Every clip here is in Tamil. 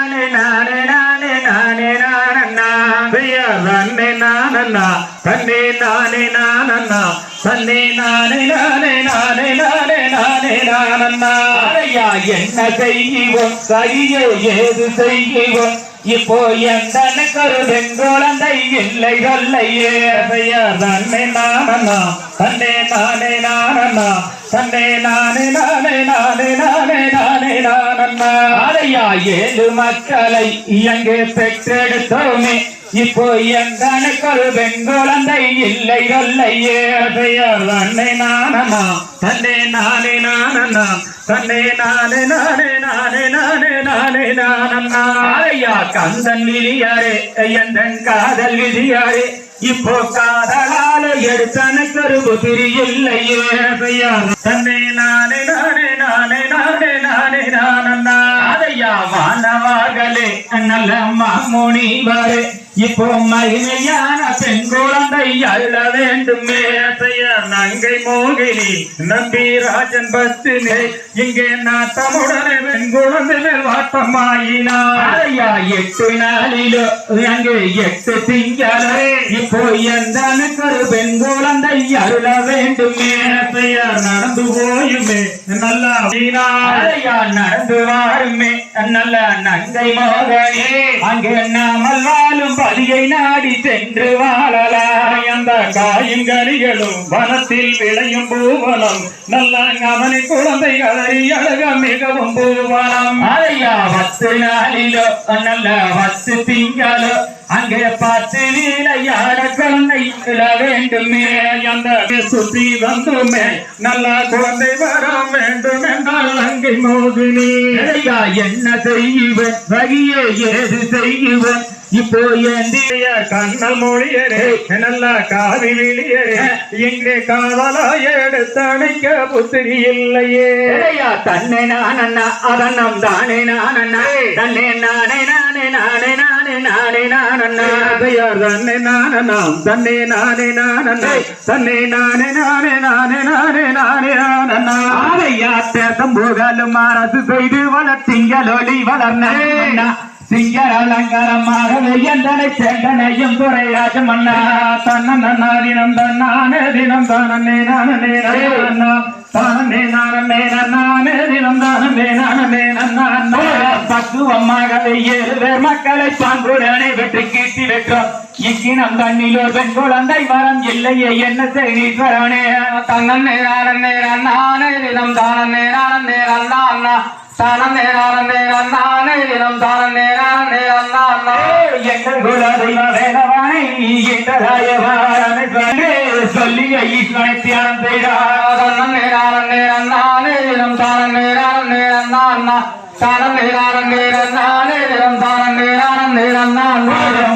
நானே நானே நானே என்ன செய்வோம்? சரியே ஏது செய்வோம்? இப்போ எந்தனுக்கு ஒரு வெண்குழந்தை இல்லை சொல்லையே. தன்னே நானண்ணா. தன்னே நானே நானண்ணா. தன்னே நானே நானே நானே நானே நானே நானண்ணா. அதையா ஏழு மக்களை இயங்கே பெற்றெடுத்தோமே. இப்போ எந்தனுக்கு ஒரு வெண்குழந்தை இல்லை சொல்லையே பெயர் தன்னை நானனா தன்னை நானே நானனா தன்னை நானே நானே நானே நானே நானே நானண்ணா ஐயா கந்தன் விதியாரே எந்தன் காதல் விதியாரே. இப்போ காதலால எடுத்தன புதிரி இல்லையே. பெயர் தன்னை நானே நானே நானே நானே நானே நானண்ணா அதையா வானவார்களே நல்ல மாமுனிவாரே இப்போ மகிமையான பெண் குழந்தை அள்ள வேண்டுமே அசையார் நங்கை மோகினி. நம்பி ராஜன் பத்தினே இங்கே நாட்டமுடனே பெண் குழந்தை மேல் எட்டு நாளிலோ அங்கே எட்டு திங்களே. இப்போ எந்த ஒரு பெண் குழந்தை அருள வேண்டுமே அசையார் நடந்து போயுமே நல்லா ஐயா நடந்து வாருமே நல்ல நங்கை மோகனே. அங்கே நாமல் வாழும் பலியை நாடி சென்று வாழலாய் அந்த காயுங்கனிகளும் வனத்தில் விளையும் பூவனம். நல்ல கவனி குழந்தைகளை அழக மிகவும் பூவனம். அதையா பத்து நாளிலோ நல்ல பத்து திங்களோ அங்கே பார்த்து நீலையாட குழந்தை இட வேண்டுமே. அந்த சுற்றி வந்துமே நல்ல குழந்தை வர வேண்டும் என்றால் அங்கே மோகினி என்ன செய்வன்? வழியே ஏது செய்வன்? இப்போ ஏந்திய கண்ணல் மொழியரே நல்ல காவி விழியரே இங்கே காதலா எடுத்தணைக்க புத்திரி இல்லையே. தன்னை நானண்ணா அதன்னம் தானே நானண்ணா. தன்னை நானே நானே நானே நானே நானே நானண்ணா. பெயர் தன்னை நானண்ணா தன்னை நானே நானண்ணா. தன்னை நானே நானே நானே நானே நானே நானண்ணா. ஆரையா தேசம் போகாலும் அரசு செய்து வளர்த்திங்களொலி வளர்ந்த சிங்கர் அலங்காரமாக வெய்யந்தனை சேண்டனையும் துறையாஜ மன்னா தன்ன தினம் தன்னானே தினம் தானே நானே நன்னா தானே நானே நானே தினம் தானே நானே நன்னா பக்குவமாக வெய்யேறு மக்களை பாங்குடனை வெற்றி கீட்டி வெற்றோம். இக்கினம் தண்ணிலோ பெண் குழந்தை வரம் இல்லையே என்ன செய்தீஸ்வரனே தன்னே நானே நானே தினம் தானே நானே நன்னா சொல்லி ஈஸ்வரை தியானம் செய்தார் நேரான நேரம் நானே தினம் தானம் நேரான நேரம் நான் தானம் நேரான நேரம் நானே தினம் தானம் நேரான நேரம் நான்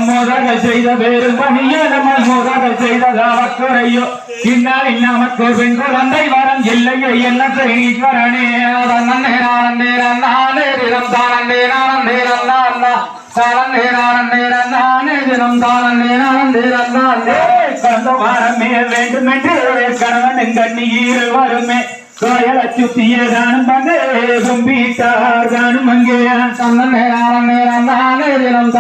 முதல்கள் செய்த பேரும் பணியதமல் முதல்கள் செய்த அவக்குறையோ இந்நாளில் நமக்கு பெண் குழந்தை வரம் இல்லையோ என்ன செய்வரணே தன்னம் நேரான தினம் தானம் நேரான நேரம் நான் தானம் நேரான நேரம் நானே தினம் தானம் நேரம் கணவன் கண்ணீர் வருமே பங்கே கும்பிட்டார் தானும் அங்கே நேரம் நேரம் தினம்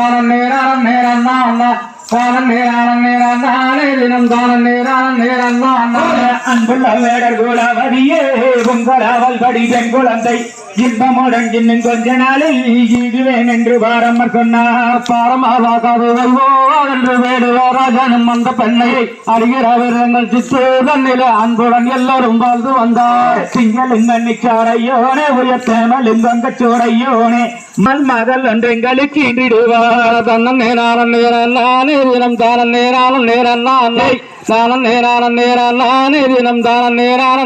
தானம் நேரான நேரம் நானே தினம் தானம் நேரான நேரம் நான் அன்புள்ள வேடர் குலவதியே உங்களாவல் படி பெண் குழந்தை. இன்பமுடன் இன்னும் கொஞ்ச நாளில் ஈடுவேன் என்று பாரம்மர் சொன்னார். பாரமாவா பாரமாகாது என்று வேடுவாராஜனும் அந்த பெண்ணை அறிகிற விரங்கள் சித்து தன்னில அன்புடன் எல்லாரும் வாழ்ந்து வந்தார். திங்களிங்கன்னிச்சாரையோனே உயர்த்தேமலிங்கச்சோடையோனே மல் மகள் ஒன்றெங்களுக்கு இன்றிடுவார். தன்னம் நேரான நேரம் நானே தினம் தானம் நேரான நேரம் நான் நேரான நேரம் தினம் தானம் நேரான